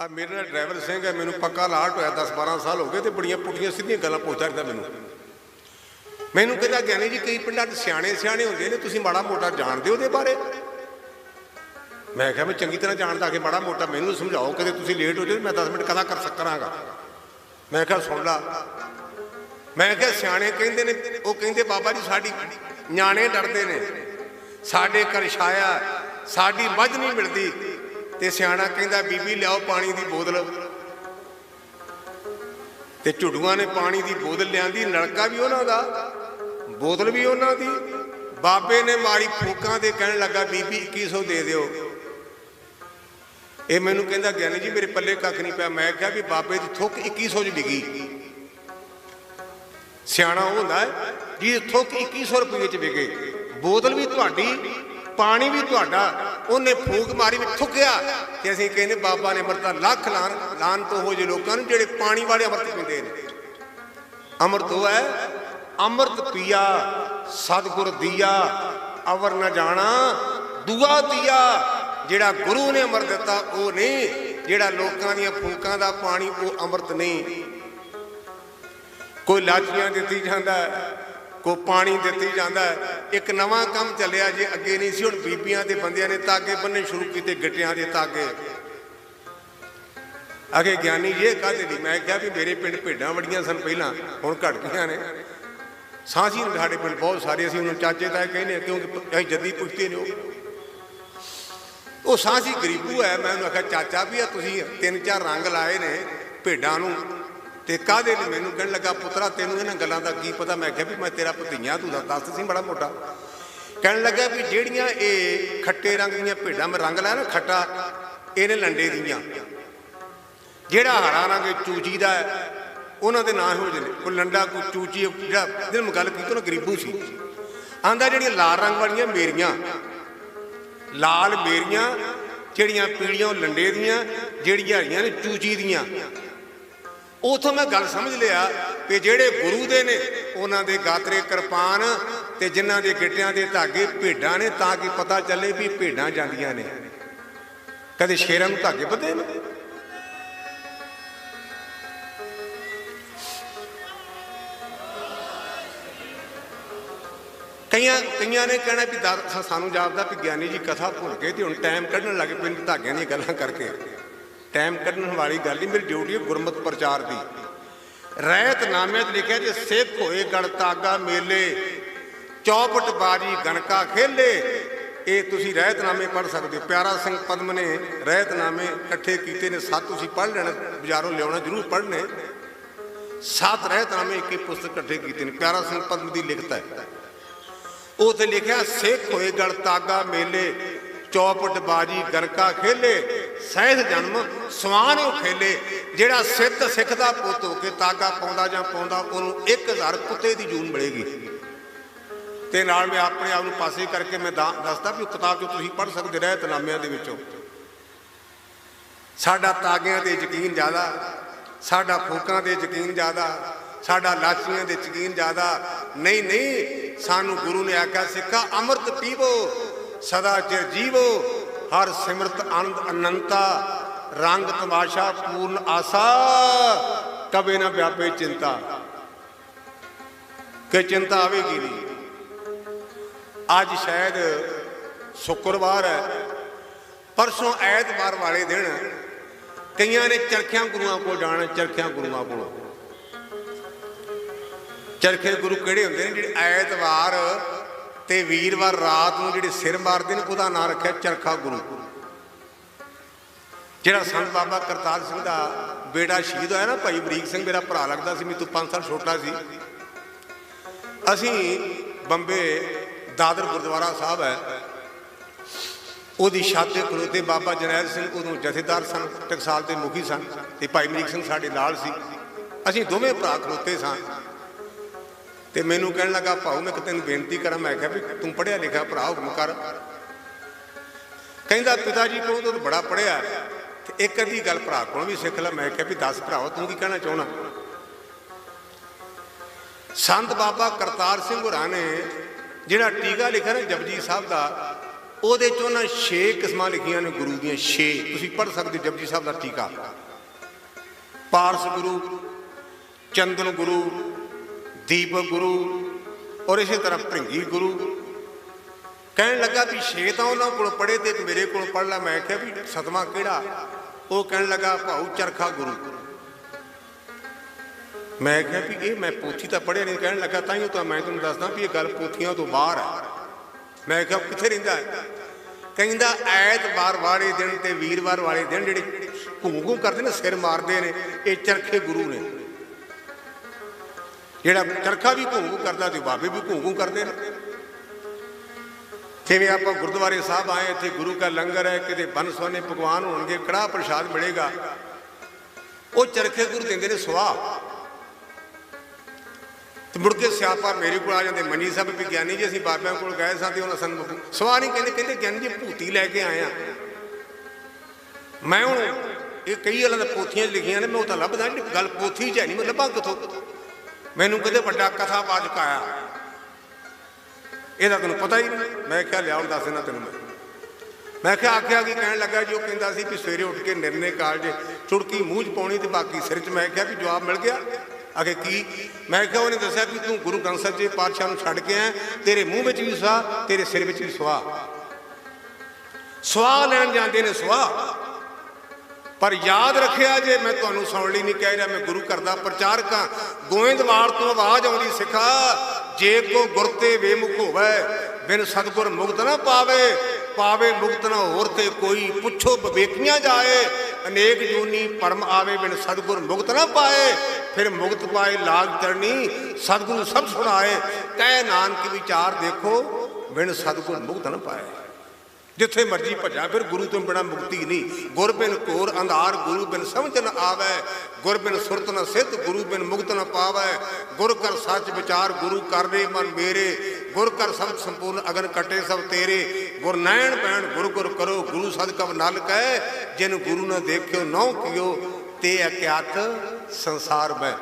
ਆ ਮੇਰੇ ਨਾਲ ਡਰਾਈਵਰ ਸਿੰਘ ਹੈ, ਮੈਨੂੰ ਪੱਕਾ ਲਾਟ ਹੋਇਆ 10 12 ਸਾਲ ਹੋ ਗਏ ਤੇ ਬੜੀਆਂ ਪੁੱਠੀਆਂ ਸਿੱਧੀਆਂ ਗੱਲਾਂ ਪੁੱਛਦਾ ਰਹਿੰਦਾ ਮੈਨੂੰ। ਮੈਨੂੰ ਕਹਿੰਦਾ, ਗਿਆਨੀ ਜੀ, ਕਈ ਪਿੰਡਾਂ 'ਚ ਸਿਆਣੇ ਸਿਆਣੇ ਹੁੰਦੇ ਨੇ, ਤੁਸੀਂ ਮਾੜਾ ਮੋਟਾ ਜਾਣਦੇ ਹੋ ਉਹਦੇ ਬਾਰੇ? ਮੈਂ ਕਿਹਾ, ਮੈਂ ਚੰਗੀ ਤਰ੍ਹਾਂ ਜਾਣਦਾ ਕਿ ਮਾੜਾ ਮੋਟਾ ਮੈਨੂੰ ਸਮਝਾਓ, ਕਦੇ ਤੁਸੀਂ ਲੇਟ ਹੋ ਜਾਓ, ਮੈਂ 10 ਮਿੰਟ ਕਦਾ ਕਰ ਸਕਰਾਂਗਾ। ਮੈਂ ਕਿਹਾ, ਸੁਣ ਲਾ। ਮੈਂ ਕਿਹਾ, ਸਿਆਣੇ ਕਹਿੰਦੇ ਨੇ, ਉਹ ਕਹਿੰਦੇ, ਬਾਬਾ ਜੀ, ਸਾਡੀ ਨਿਆਣੇ ਡਰਦੇ ਨੇ। ਸਾਡੇ ਕਰ ਛਾਇਆ, ਸਾਡੀ ਮੱਝ ਨਹੀਂ ਮਿਲਦੀ। ਤੇ ਸਿਆਣਾ ਕਹਿੰਦਾ, ਬੀਬੀ, ਲਿਆਓ ਪਾਣੀ ਦੀ ਬੋਤਲ। ਤੇ ਝੁੱਡੂਆਂ ਨੇ ਪਾਣੀ ਦੀ ਬੋਤਲ ਲਿਆਂਦੀ, ਨਲਕਾ ਵੀ ਉਹਨਾਂ ਦਾ, ਬੋਤਲ ਵੀ ਉਹਨਾਂ ਦੀ। ਬਾਬੇ ਨੇ ਮਾਰੀ ਫੂਕਾਂ ਦੇ ਕਹਿਣ ਲੱਗਾ, ਬੀਬੀ 2100 ਦੇ ਦਿਓ। ਇਹ ਮੈਨੂੰ ਕਹਿੰਦਾ, ਗਿਆਨੀ ਜੀ, ਮੇਰੇ ਪੱਲੇ ਕੱਖ ਨਹੀਂ ਪਿਆ। ਮੈਂ ਕਿਹਾ ਵੀ ਬਾਬੇ ਦੀ ਥੁੱਕ 2100 ਚ ਵਿਕੀ ਸਿਆਣਾ ਉਹ ਹੁੰਦਾ ਹੈ, ਜਿਹਦੀ ਥੁੱਕ 2100 ਰੁਪਏ ਚ ਵਿਕੇ ਬੋਤਲ ਵੀ ਤੁਹਾਡੀ, ਪਾਣੀ ਵੀ ਤੁਹਾਡਾ। ਉਹਨੇ ਫੂਕ ਮਾਰੀ ਵਿੱਚ ਥੁੱਕਿਆ ਤੇ ਅਸੀਂ ਕਹਿੰਦੇ ਬਾਬਾ ਨੇ ਅੰਮ੍ਰਿਤ ਲੱਖ ਲਾਨ ਲਾਨ ਤੋਂ ਹੋ ਜੇ ਲੋਕਾਂ ਨੂੰ ਜਿਹੜੇ ਪਾਣੀ ਵਾਲੇ ਅੰਮ੍ਰਿਤ ਪੀਂਦੇ ਨੇ। ਅੰਮ੍ਰਿਤ ਉਹ ਹੈ, ਅੰਮ੍ਰਿਤ ਪੀਆ, ਸਤਿਗੁਰ ਦੀਆ, ਅਵਰ ਨਾ ਜਾਣਾ, ਦੁਆ ਦੀਆ, ਜਿਹੜਾ ਗੁਰੂ ਨੇ ਅੰਮ੍ਰਿਤ ਦਿੱਤਾ ਉਹ ਨਹੀਂ, ਜਿਹੜਾ ਲੋਕਾਂ ਦੀਆਂ ਫੂਕਾਂ ਦਾ ਪਾਣੀ ਉਹ ਅੰਮ੍ਰਿਤ ਨਹੀਂ। ਕੋਈ ਲਾਚੀਆਂ ਦਿੱਤੀ ਜਾਂਦਾ, ਕੋਈ ਪਾਣੀ ਦਿੱਤੀ ਜਾਂਦਾ ਇੱਕ ਨਵਾਂ ਕੰਮ ਚੱਲਿਆ ਜੇ ਅੱਗੇ ਨਹੀਂ ਸੀ ਹੁਣ ਬੀਬੀਆਂ ਤੇ ਬੰਦਿਆਂ ਨੇ ਤਾਗੇ ਬੰਨੇ ਸ਼ੁਰੂ ਕੀਤੇ ਗਿੱਟਿਆਂ ਦੇ ਤਾਗੇ ਅਗੇ ਗਿਆਨੀ ਇਹ ਕਾਹਦੇ ਲਈ? ਮੈਂ ਕਿਹਾ ਵੀ ਮੇਰੇ ਪਿੰਡ ਭੇਡਾਂ ਵੜੀਆਂ ਸਨ ਪਹਿਲਾਂ ਹੁਣ ਘਟ ਗਈਆਂ ਨੇ। ਸਾਂਝੀ ਨੇ ਸਾਡੇ ਪਿੰਡ ਬਹੁਤ ਸਾਰੇ ਅਸੀਂ ਉਹਨੂੰ ਚਾਚੇ ਤਾਏ ਕਹਿੰਦੇ ਹਾਂ, ਕਿਉਂਕਿ ਅਸੀਂ ਜੱਦੀ ਪੁੱਛਦੇ ਨੇ ਉਹ। ਉਹ ਸਾਂਝੀ ਗਰੀਬੂ ਹੈ ਮੈਂ ਉਹਨੂੰ ਆਖਿਆ ਚਾਚਾ ਵੀ ਆ ਤੁਸੀਂ ਤਿੰਨ ਚਾਰ ਰੰਗ ਲਾਏ ਨੇ ਭੇਡਾਂ ਨੂੰ। ਤੇ ਕਾਹਦੇ ਲਈ ਮੈਨੂੰ ਕਹਿਣ ਲੱਗਾ, ਪੁੱਤਰਾ, ਤੈਨੂੰ ਇਹਨਾਂ ਗੱਲਾਂ ਦਾ ਕੀ ਪਤਾ? ਮੈਂ ਕਿਹਾ ਵੀ ਮੈਂ ਤੇਰਾ ਭਤੀਆ, ਤੂੰ ਦੱਸ ਦੱਸ ਸੀ ਬੜਾ ਮੋਟਾ। ਕਹਿਣ ਲੱਗਾ ਵੀ ਜਿਹੜੀਆਂ ਇਹ ਖੱਟੇ ਰੰਗ ਦੀਆਂ ਭੇਡਾਂ, ਮੈਂ ਰੰਗ ਲਾਇਆ ਨਾ ਖੱਟਾ, ਇਹਨੇ ਲੰਡੇ ਦੀਆਂ। ਜਿਹੜਾ ਹਰਾ ਰੰਗ ਇਹ ਚੂਚੀ ਦਾ ਉਹਨਾਂ ਦੇ ਨਾਂ ਹੋ ਜਾਂਦੇ ਉਹ ਲੰਡਾ, ਕੋਈ ਚੂਚੀ ਜਿਹੜਾ ਜਿਹਨੇ ਮੈਂ ਗੱਲ ਕੀਤੀ, ਉਹ ਗਰੀਬੂ ਸੀ। ਆਂਦਾ ਜਿਹੜੀਆਂ ਲਾਲ ਰੰਗ ਵਾਲੀਆਂ ਮੇਰੀਆਂ, ਲਾਲ ਮੇਰੀਆਂ, ਜਿਹੜੀਆਂ ਪੀੜੀਆਂ ਉਹ ਲੰਡੇ ਦੀਆਂ, ਜਿਹੜੀਆਂ ਹਰੀਆਂ ਨੇ ਚੂਚੀ ਦੀਆਂ। ਉਥੋਂ ਮੈਂ ਗੱਲ ਸਮਝ ਲਿਆ ਕਿ ਜਿਹੜੇ ਗੁਰੂ ਦੇ ਨੇ, ਉਹਨਾਂ ਦੇ ਗਾਤਰੇ ਕਿਰਪਾਨ ਤੇ ਜਿਨ੍ਹਾਂ ਦੇ ਗਿੱਟਿਆਂ ਦੇ ਧਾਗੇ ਭੇਡਾਂ ਨੇ ਤਾਂ ਕਿ ਪਤਾ ਚੱਲੇ ਵੀ ਭੇਡਾਂ ਜਾਂਦੀਆਂ ਨੇ। ਕਦੇ ਸ਼ੇਰਾਂ ਨੂੰ ਧਾਗੇ ਬੱਧੇ ਨੇ? ਕਈਆਂ ਕਈਆਂ ਨੇ ਕਹਿਣਾ ਵੀ ਦਾਦਾ ਸਾਨੂੰ ਜਾਪਦਾ ਵੀ ਗਿਆਨੀ ਜੀ ਕਥਾ ਭੁੱਲ ਗਏ ਤੇ ਹੁਣ ਟਾਈਮ ਕੱਢਣ ਲੱਗੇ ਪਿੰਡ ਧਾਗਿਆਂ ਦੀਆਂ ਗੱਲਾਂ ਕਰਕੇ। ਟਾਈਮ ਕੱਢਣ ਵਾਲੀ ਗੱਲ ਨਹੀਂ, ਮੇਰੀ ਡਿਊਟੀ ਹੈ ਗੁਰਮਤ ਪ੍ਰਚਾਰ ਦੀ। ਰਹਿਤ ਨਾਮੇ 'ਚ ਲਿਖਿਆ ਜੇ ਸਿੱਖ ਹੋਏ ਗਣਤਾਗਾ ਮੇਲੇ, ਚੌਪਟ ਬਾਜੀ ਗਣਕਾ ਖੇਲੇ, ਇਹ ਤੁਸੀਂ ਰਹਿਤਨਾਮੇ ਪੜ੍ਹ ਸਕਦੇ ਹੋ। ਪਿਆਰਾ ਸਿੰਘ ਪਦਮ ਨੇ ਰਹਿਤਨਾਮੇ ਇਕੱਠੇ ਕੀਤੇ ਨੇ, ਸੱਤ ਤੁਸੀਂ ਪੜ੍ਹ ਲੈਣਾ, ਬਾਜ਼ਾਰੋਂ ਲਿਆਉਣਾ ਜ਼ਰੂਰ ਪੜ੍ਹਨੇ। ਸੱਤ ਰਹਿਤਨਾਮੇ ਇੱਕ ਇੱਕ ਪੁਸਤਕ ਇਕੱਠੇ ਕੀਤੇ ਨੇ, ਪਿਆਰਾ ਸਿੰਘ ਪਦਮ ਦੀ ਲਿਖਤ ਹੈ। ਉਹ ਲਿਖਿਆ ਸਿੱਖ ਹੋਏ ਗਲਤਾਗਾ ਮੇਲੇ, ਚੌਪਟ ਬਾਜੀ ਗਣਕਾ ਖੇਲੇ। ਸਹਿਜ ਜਨਮ ਸਵਾਨ ਉਹ ਖੇਲੇ, ਜਿਹੜਾ ਸਿੱਖ ਸਿੱਖ ਦਾ ਪੁੱਤ ਹੋ ਕੇ ਤਾਗਾ ਪਾਉਂਦਾ ਜਾਂ ਪਾਉਂਦਾ, ਉਹਨੂੰ 1000 ਕੁੱਤੇ ਦੀ ਜੂਨ ਮਿਲੇਗੀ। ਤੇ ਨਾਲ ਮੈਂ ਆਪਣੇ ਆਪ ਨੂੰ ਪਾਸੇ ਕਰਕੇ ਮੈਂ ਦਾ- ਦੱਸਦਾ ਵੀ ਉਹ ਕਿਤਾਬ ਜੋ ਤੁਸੀਂ ਪੜ੍ਹ ਸਕਦੇ ਰਹਿਤਨਾਮਿਆਂ ਦੇ ਵਿੱਚੋਂ। ਸਾਡਾ ਤਾਗਿਆਂ ਤੇ ਯਕੀਨ ਜ਼ਿਆਦਾ, ਸਾਡਾ ਫੂਕਾਂ ਤੇ ਯਕੀਨ ਜ਼ਿਆਦਾ, ਸਾਡਾ ਲਾਚੀਆਂ ਦੇ ਯਕੀਨ ਜ਼ਿਆਦਾ। ਨਹੀਂ ਨਹੀਂ, ਸਾਨੂੰ ਗੁਰੂ ਨੇ ਆਖਿਆ, ਸਿੱਖਾ, ਅੰਮ੍ਰਿਤ ਪੀਵੋ, ਸਦਾ ਚਿਰ ਜੀਵੋ। ਹਰ ਸਿਮਰਤ ਆਨੰਦ ਅਨੰਤਾ, ਰੰਗ ਤਮਾਸ਼ਾ ਪੂਰਨ ਆਸਾ ਕਬੇ ਨਾ ਵਿਆਪੇ ਚਿੰਤਾ। ਕਿ ਚਿੰਤਾ ਆਵੇਗੀ ਨਹੀਂ। ਅੱਜ ਸ਼ਾਇਦ ਸ਼ੁੱਕਰਵਾਰ ਹੈ, ਪਰਸੋਂ ਐਤਵਾਰ ਵਾਲੇ ਦਿਨ ਕਈਆਂ ਨੇ ਚਰਖਿਆਂ ਗੁਰੂਆਂ ਕੋਲ ਜਾਣਾ, ਚਰਖਿਆਂ ਗੁਰੂਆਂ ਕੋਲ। ਚਰਖੇ ਗੁਰੂ ਕਿਹੜੇ ਹੁੰਦੇ ਨੇ? ਜਿਹੜੇ ਐਤਵਾਰ ਤੇ ਵੀਰਵਾਰ ਰਾਤ ਨੂੰ ਜਿਹੜੇ ਸਿਰ ਮਾਰਦੇ ਨੇ, ਉਹਦਾ ਨਾਂ ਰੱਖਿਆ ਚਰਖਾ ਗੁਰੂ। ਜਿਹੜਾ ਸੰਤ ਬਾਬਾ ਕਰਤਾਰ ਸਿੰਘ ਦਾ ਬੇੜਾ ਸ਼ਹੀਦ ਹੋਇਆ ਨਾ, ਭਾਈ ਬਰੀਕ ਸਿੰਘ, ਮੇਰਾ ਭਰਾ ਲੱਗਦਾ ਸੀ, ਮੈਨੂੰ 5 ਸਾਲ ਛੋਟਾ ਸੀ। ਅਸੀਂ ਬੰਬੇ ਦਾਦਰ ਗੁਰਦੁਆਰਾ ਸਾਹਿਬ ਹੈ, ਉਹਦੀ ਛੱਤ ਤੇ ਖਲੋਤੇ ਬਾਬਾ ਜਨੈਲ ਸਿੰਘ ਉਦੋਂ ਜਥੇਦਾਰ ਸਨ, ਟਕਸਾਲ ਦੇ ਮੁਖੀ ਸਨ, ਤੇ ਭਾਈ ਮਰੀਕ ਸਿੰਘ ਸਾਡੇ ਨਾਲ ਸੀ। ਅਸੀਂ ਦੋਵੇਂ ਭਰਾ ਖਲੋਤੇ ਸਾਂ। ਤੇ ਮੈਨੂੰ ਕਹਿਣ ਲੱਗਾ, ਭਾਉ, ਮੈਂ ਕਿ ਤੈਨੂੰ ਬੇਨਤੀ ਕਰਾਂ। ਮੈਂ ਕਿਹਾ ਵੀ ਤੂੰ ਪੜਿਆ ਲਿਖਿਆ ਭਰਾ, ਹੁਕਮ ਕਰ। ਕਹਿੰਦਾ, ਪਿਤਾ ਜੀ ਕੋਲ ਤਾਂ ਬੜਾ ਪੜਿਆ ਤੇ ਇੱਕ ਅੱਧੀ ਗੱਲ ਭਰਾ ਕੋਲ ਵੀ ਸਿੱਖ ਲੈ। ਮੈਂ ਕਿਹਾ ਵੀ, ਦੱਸ ਭਰਾਵਾ, ਤੂੰ ਕੀ ਕਹਿਣਾ ਚਾਹਣਾ ਸੰਤ ਬਾਬਾ ਕਰਤਾਰ ਸਿੰਘ ਹੋਰਾਂ ਨੇ ਜਿਹੜਾ ਟੀਕਾ ਲਿਖਿਆ ਨਾ ਜਪਜੀ ਸਾਹਿਬ ਦਾ, ਉਹਦੇ ਚ ਉਹਨਾਂ 6 ਕਿਸਮਾਂ ਲਿਖੀਆਂ ਨੇ ਗੁਰੂ ਦੀਆਂ 6 ਤੁਸੀਂ ਪੜ੍ਹ ਸਕਦੇ ਹੋ ਜਪਜੀ ਸਾਹਿਬ ਦਾ ਟੀਕਾ। ਪਾਰਸ ਗੁਰੂ, ਚੰਦਨ ਗੁਰੂ ਦੀਪਕ ਗੁਰੂ ਔਰ ਇਸੇ ਤਰ੍ਹਾਂ ਭ੍ਰਿੰਗੀ ਗੁਰੂ। ਕਹਿਣ ਲੱਗਾ ਵੀ ਛੇ ਤਾਂ ਉਹਨਾਂ ਕੋਲ ਪੜ੍ਹੇ ਤੇ ਮੇਰੇ ਕੋਲ ਪੜ੍ਹ ਲੈ। ਮੈਂ ਕਿਹਾ ਵੀ ਸਤਵਾਂ ਕਿਹੜਾ? ਉਹ ਕਹਿਣ ਲੱਗਾ, ਭਾਉ ਚਰਖਾ ਗੁਰੂ। ਮੈਂ ਕਿਹਾ ਵੀ ਇਹ ਮੈਂ ਪੋਥੀ ਤਾਂ ਪੜ੍ਹਿਆ ਨਹੀਂ। ਕਹਿਣ ਲੱਗਾ ਤਾਂ ਹੀ ਤਾਂ ਮੈਂ ਤੁਹਾਨੂੰ ਦੱਸਦਾ ਵੀ ਇਹ ਗੱਲ ਪੋਥੀਆਂ ਤੋਂ ਬਾਹਰ ਹੈ। ਮੈਂ ਕਿਹਾ, ਕਿੱਥੇ ਰਹਿੰਦਾ ਹੈ? ਕਹਿੰਦਾ, ਐਤਵਾਰ ਵਾਲੇ ਦਿਨ ਤੇ ਵੀਰਵਾਰ ਵਾਲੇ ਦਿਨ ਜਿਹੜੇ ਘੂੰ ਕਰਦੇ ਨੇ, ਸਿਰ ਮਾਰਦੇ ਨੇ, ਇਹ ਚਰਖੇ ਗੁਰੂ ਨੇ। ਜਿਹੜਾ ਚਰਖਾ ਵੀ ਘੂੰ ਕਰਦਾ ਤੇ ਬਾਬੇ ਵੀ ਘੂੰ ਕਰਦੇ ਨੇ। ਕਿਵੇਂ ਆਪਾਂ ਗੁਰਦੁਆਰੇ ਸਾਹਿਬ ਆਏ, ਇੱਥੇ ਗੁਰੂ ਦਾ ਲੰਗਰ ਹੈ, ਕਿਤੇ ਬਨ ਸੋਨੇ ਪਕਵਾਨ ਹੋਣਗੇ, ਕੜਾਹ ਪ੍ਰਸ਼ਾਦ ਮਿਲੇਗਾ। ਉਹ ਚਰਖੇ ਗੁਰੂ ਦਿੰਦੇ ਨੇ ਸਵਾਹ। ਤੇ ਮੁੜ ਕੇ ਸਿਆਪਾ ਮੇਰੇ ਕੋਲ ਆ ਜਾਂਦੇ, ਮਨੀ ਸਾਹਿਬ ਵਿਗਿਆਨੀ ਜੀ ਅਸੀਂ ਬਾਬਿਆਂ ਕੋਲ ਗਏ ਸਾਂ ਤੇ ਉਹਨਾਂ ਸਾਨੂੰ ਸਵਾਹ ਨਹੀਂ ਕਹਿੰਦੇ ਕਹਿੰਦੇ ਗਿਆਨੀ ਜੀ ਭੂਤੀ ਲੈ ਕੇ ਆਏ ਆ। ਮੈਂ ਹੁਣ ਇਹ ਕਈ ਗੱਲਾਂ ਦਾ ਪੋਥੀਆਂ ਲਿਖੀਆਂ ਨੇ, ਮੈਂ ਉਹ ਤਾਂ ਲੱਭਦਾ ਗੱਲ ਪੋਥੀ 'ਚ ਹੈ ਨਹੀਂ ਮੈਂ ਲੱਭਾਂ ਕਿੱਥੋਂ? ਮੈਨੂੰ ਕਹਿੰਦੇ ਵੱਡਾ ਕਥਾ ਕਥਾਵਾਚਕ ਆਇਆ ਇਹਦਾ ਤੈਨੂੰ ਪਤਾ ਹੀ ਨਹੀਂ। ਮੈਂ ਕਿਹਾ ਲਿਆਉਂ ਦੱਸ ਦੇਣਾ ਤੈਨੂੰ ਮੈਂ। ਮੈਂ ਕਿਹਾ, ਆਖਿਆ ਕੀ ਕਹਿਣ ਲੱਗਾ ਜੀ, ਉਹ ਕਹਿੰਦਾ ਸੀ ਵੀ ਸਵੇਰੇ ਉੱਠ ਕੇ ਨਿਰਨੇ ਕਾਲਜ ਚੁੜਕੀ ਮੂੰਹ 'ਚ ਪਾਉਣੀ ਤੇ ਬਾਕੀ ਸਿਰ 'ਚ। ਮੈਂ ਕਿਹਾ ਵੀ ਜਵਾਬ ਮਿਲ ਗਿਆ। ਅਗੇ ਕੀ? ਮੈਂ ਕਿਹਾ, ਉਹਨੇ ਦੱਸਿਆ ਵੀ ਤੂੰ ਗੁਰੂ ਗ੍ਰੰਥ ਸਾਹਿਬ ਜੀ ਪਾਤਸ਼ਾਹ ਨੂੰ ਛੱਡ ਕੇ ਆਇਆ। ਤੇਰੇ ਮੂੰਹ ਵਿੱਚ ਵੀ ਸਵਾਹ, ਤੇਰੇ ਸਿਰ ਵਿੱਚ ਵੀ ਸਵਾਹ। ਸਵਾਹ ਲੈਣ ਜਾਂਦੇ ਨੇ ਸਵਾਹ। ਪਰ ਯਾਦ ਰੱਖਿਆ ਜੇ ਮੈਂ ਤੁਹਾਨੂੰ ਸੁਣ ਲਈ ਨਹੀਂ ਕਹਿ ਰਿਹਾ, ਮੈਂ ਗੁਰੂ ਘਰ ਦਾ ਪ੍ਰਚਾਰਕ ਹਾਂ। ਗੋਇੰਦਵਾਲ ਤੋਂ ਆਵਾਜ਼ ਆਉਂਦੀ, ਸਿੱਖਾ, ਜੇ ਕੋ ਗੁਰ ਤੇ ਵੇਮੁਖ ਹੋਵੇ, ਬਿਨ ਸਤਗੁਰ ਮੁਕਤ ਨਾ ਪਾਵੇ ਪਾਵੇ ਮੁਕਤ ਨਾ ਹੋਰ ਤੇ ਕੋਈ, ਪੁੱਛੋ ਵਿਵੇਕੀਆਂ ਜਾਏ। ਅਨੇਕ ਜੂਨੀ ਪਰਮ ਆਵੇ, ਬਿਨ ਸਤਗੁਰ ਮੁਕਤ ਨਾ ਪਾਏ। ਫਿਰ ਮੁਕਤ ਪਾਏ ਲਾਗ ਚਰਣੀ ਸਤਗੁਰੂ ਸਭ ਸੁਣਾਏ। ਕਹਿ ਨਾਨਕ ਵਿਚਾਰ ਦੇਖੋ, ਬਿਨ ਸਤਗੁਰ ਮੁਕਤ ਨਾ ਪਾਏ। ਜਿੱਥੇ ਮਰਜ਼ੀ ਭੱਜਾ, ਫਿਰ ਗੁਰੂ ਤੋਂ ਬਿਨਾ ਮੁਕਤੀ ਨਹੀਂ। ਗੁਰ ਬਿਨ ਘੋਰ ਅੰਧਾਰ, ਗੁਰੂ ਬਿਨ ਸਮਝ ਨ ਆਵੇ। ਗੁਰ ਬਿਨ ਸੁਰਤ ਨ ਸਿੱਧ, ਗੁਰੂ ਬਿਨ ਮੁਕਤ ਨ ਪਾਵੇ। ਗੁਰ ਕਰ ਸੱਚ ਵਿਚਾਰ, ਗੁਰੂ ਕਰ ਰੇ ਮਨ ਮੇਰੇ। ਗੁਰ ਕਰ ਸਬਦ ਸੰਪੂਰਨ ਅਗਨ ਕਟੇ ਸਭ ਤੇਰੇ। ਗੁਰ ਨੈਣ ਪੈਣ ਗੁਰ ਗੁਰ ਕਰੋ, ਗੁਰੂ ਸਦ ਕਬ ਨਲ ਕਹਿ। ਜਿਨ ਗੁਰੂ ਨ ਦੇਖਿਓ, ਨਹੁ ਕਿਓ, ਤੇ ਅਕਿਆਤ ਸੰਸਾਰ ਮੈਂ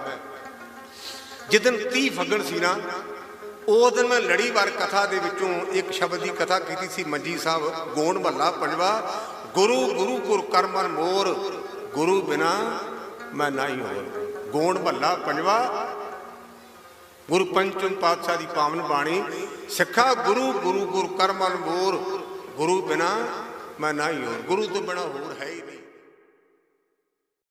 ਜਿੱਦਨ 30 ਫਗਣ ਸੀ ਨਾ ਉਸ ਦਿਨ ਮੈਂ ਲੜੀਵਾਰ ਕਥਾ ਦੇ ਵਿੱਚੋਂ ਇੱਕ ਸ਼ਬਦ ਦੀ ਕਥਾ ਕੀਤੀ ਸੀ ਮੰਜੀ ਸਾਹਿਬ, ਗੋਣ ਮਹੱਲਾ ਪੰਜਵਾ, ਗੁਰੂ ਗੁਰੂ ਗੁਰ ਕਰਮਨ ਮੋਰ, ਗੁਰੂ ਬਿਨਾ ਮੈਂ ਨਹੀਂ ਹੋਰ ਗੋਣ ਮਹੱਲਾ ਪੰਜਵਾ, ਗੁਰ ਪੰਚਮ ਪਾਤਸ਼ਾਹ ਦੀ ਪਾਵਨ ਬਾਣੀ, ਸਿੱਖਾ ਗੁਰੂ ਗੁਰੂ ਗੁਰ ਕਰਮਨ ਮੋਰ, ਗੁਰੂ ਬਿਨਾ ਮੈਂ ਨਹੀਂ ਹੋਰ ਗੁਰੂ ਤੋਂ ਬਿਨਾ ਹੋਰ ਹੈ